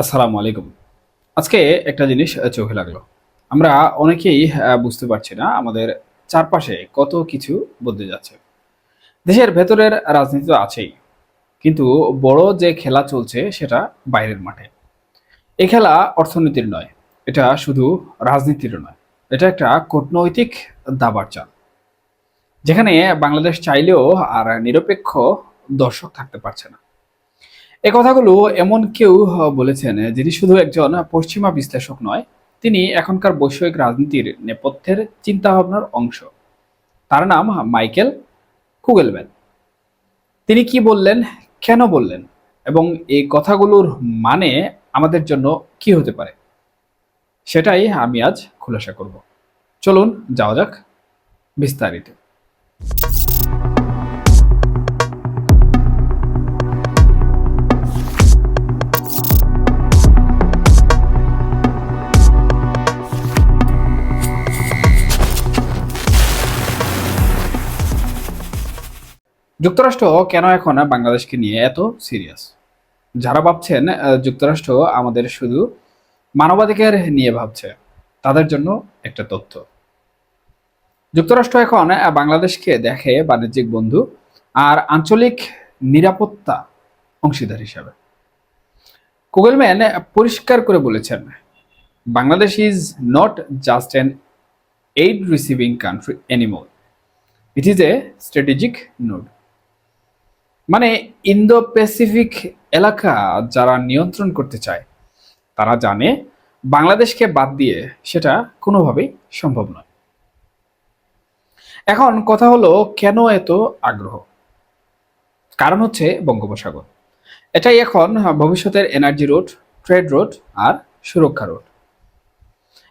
আসসালামু আলাইকুম। আজকে একটা জিনিস চোখে লাগল। আমরা অনেকেই বুঝতে পারছি না আমাদের চারপাশে কত কিছু বদলে যাচ্ছে। দেশের ভেতরের রাজনীতি তো আছেই, কিন্তু বড় যে খেলা চলছে সেটা বাইরের মাঠে। এই খেলা অর্থনীতির নয়, এটা শুধু রাজনীতির নয়, এটা একটা কূটনৈতিক দাবার চাল। যেখানে বাংলাদেশ চাইলেও আর নিরপেক্ষ দর্শক থাকতে পারছে না। এই কথাগুলো এমন কেউ বলেছেন, যিনি শুধু একজন পশ্চিমা বিশ্লেষক নয়, তিনি এখনকার বৈষয়িক রাজনীতির নেপথ্যের চিন্তাভাবনার অংশ। তার নাম মাইকেল কুগেলম্যান। তিনি কি বললেন, কেন বললেন, এবং এই কথাগুলোর মানে আমাদের জন্য কি হতে পারে? সেটাই আমি আজ খোলাসা করব। চলুন, যাওয়া যাক বিস্তারিত। যুক্তরাষ্ট্র কেন এখন বাংলাদেশকে নিয়ে এত সিরিয়াস যারা ভাবছেন যুক্তরাষ্ট্র আমাদের শুধু মানবাধিকার নিয়ে ভাবছে, তাদের জন্য একটা তথ্য। যুক্তরাষ্ট্র এখন বাংলাদেশকে দেখে বাণিজ্যিক বন্ধু আর আঞ্চলিক নিরাপত্তা অংশীদার হিসাবে। কুগলম্যান পরিষ্কার করে বলেছেন, Bangladesh is not just an aid receiving country anymore it is a strategic node মানে ইন্দো প্যাসিফিক এলাকা যারা নিয়ন্ত্রণ করতে চায় তারা জানে বাংলাদেশকে বাদ দিয়ে সেটা কোনোভাবেই সম্ভব নয়। এখন কথা হলো কেন এত আগ্রহ? কারণ হচ্ছে বঙ্গোপসাগর। এটাই এখন ভবিষ্যতের এনার্জি রোড ট্রেড রোড আর সুরক্ষা রোড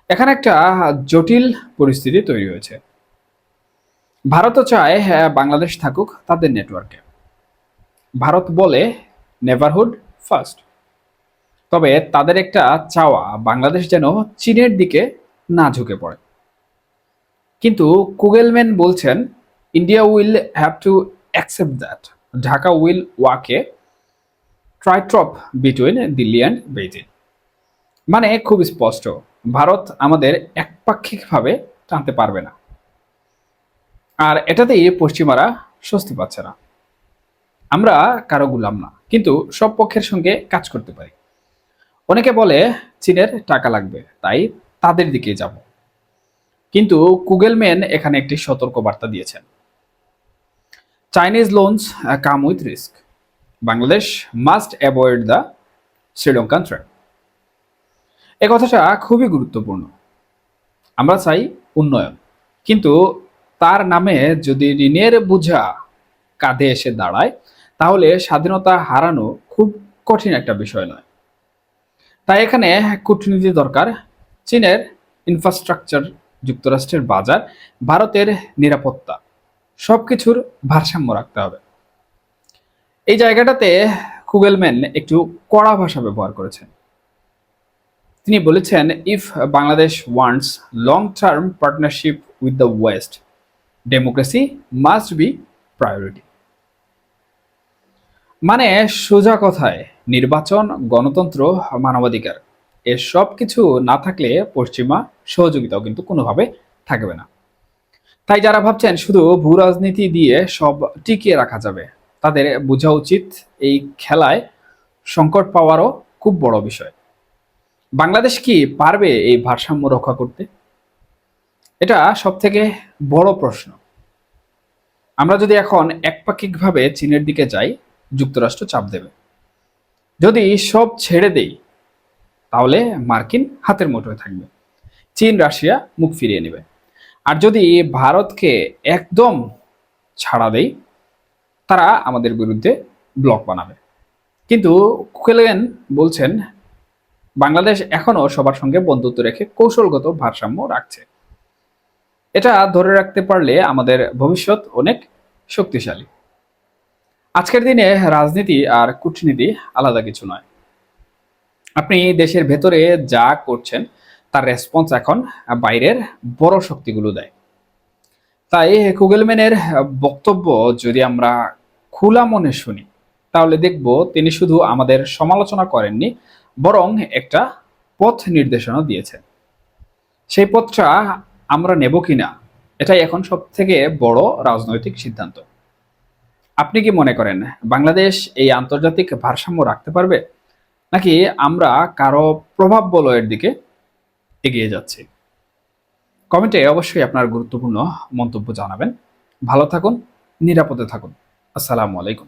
এখানে একটা জটিল পরিস্থিতি তৈরি হয়েছে। ভারতও চায় হ্যাঁ, বাংলাদেশ থাকুক তাদের নেটওয়ার্কে ভারত বলে নেভারহুড ফার্স্ট। তবে তাদের একটা চাওয়া, বাংলাদেশ যেন চীনের দিকে না ঝুঁকে পড়ে। কিন্তু কুগেলম্যান বলছেন, India will have to accept that. Dhaka will walk a tightrope between Delhi and Beijing. মানে খুব স্পষ্ট, ভারত আমাদের একপাক্ষিকভাবে টানতে পারবে না। আর এটাতেই পশ্চিমারা স্বস্তি পাচ্ছে না। আমরা কারও গুলাম না, কিন্তু সব পক্ষের সঙ্গে কাজ করতে পারি। অনেকে বলে, চীনের টাকা লাগবে, তাই তাদের দিকে যাব। কিন্তু কুগেলম্যান এখানে একটি সতর্ক বার্তা দিয়েছেন। Chinese loans come with risk. Bangladesh must avoid the Sri Lankan threat. এ কথাটা খুবই গুরুত্বপূর্ণ। আমরা চাই উন্নয়ন, কিন্তু তার নামে যদি ঋণের বোঝা কাঁধে এসে দাঁড়ায় তাহলে স্বাধীনতা হারানো খুব কঠিন একটা বিষয় নয়। তাই এখানে কূটনীতি দরকার। চীনের ইনফ্রাস্ট্রাকচার যুক্তরাষ্ট্রের বাজার, ভারতের নিরাপত্তা সব কিছুর ভারসাম্য রাখতে হবে। এই জায়গাটাতে কুগেলম্যান একটু কড়া ভাষা ব্যবহার করেছেন। তিনি বলেছেন if Bangladesh wants long term partnership with the west democracy must be priority মানে সোজা কথায়, নির্বাচন, গণতন্ত্র, মানবাধিকার এর সব কিছু না থাকলে পশ্চিমা সহযোগিতাও কিন্তু কোনোভাবে থাকবে না। তাই যারা ভাবছেন শুধু ভূ রাজনীতি দিয়ে সব টিকিয়ে রাখা যাবে, তাদের বোঝা উচিত এই খেলায় সংকট পাওয়ারও খুব বড় বিষয়। বাংলাদেশ কি পারবে এই ভারসাম্য রক্ষা করতে? এটা সব থেকে বড় প্রশ্ন। আমরা যদি এখন একপাক্ষিকভাবে চীনের দিকে যাই যুক্তরাষ্ট্র চাপ দেবে। যদি সব ছেড়ে দেই, তাহলে মার্কিন হাতের মুঠোয় থাকবে। চীন, রাশিয়া মুখ ফিরিয়ে নেবে। আর যদি ভারতকে একদম ছাড়া দেই, তারা আমাদের বিরুদ্ধে ব্লক বানাবে। কিন্তু কুকেলেন বলছেন, বাংলাদেশ এখনও সবার সঙ্গে বন্ধুত্ব রেখে কৌশলগত ভারসাম্য রাখছে। এটা ধরে রাখতে পারলে আমাদের ভবিষ্যৎ অনেক শক্তিশালী। আজকের দিনে রাজনীতি আর কূটনীতি আলাদা কিছু নয়। আপনি দেশের ভেতরে যা করছেন, তার রেসপন্স এখন বাইরের বড় শক্তিগুলো দেয়। তাই কুগেলম্যানের বক্তব্য যদি আমরা খোলা মনে শুনি, তাহলে দেখব তিনি শুধু আমাদের সমালোচনা করেননি, বরং একটা পথ নির্দেশনা দিয়েছেন। সেই পথটা আমরা নেব কিনা, এটাই এখন সব থেকে বড় রাজনৈতিক সিদ্ধান্ত। আপনি কি মনে করেন বাংলাদেশ এই আন্তর্জাতিক ভারসাম্য রাখতে পারবে? নাকি আমরা কারও প্রভাব বলয়ের দিকে এগিয়ে যাচ্ছি? কমেন্টে অবশ্যই আপনার গুরুত্বপূর্ণ মন্তব্য জানাবেন। ভালো থাকুন, নিরাপদে থাকুন। আসসালামু আলাইকুম।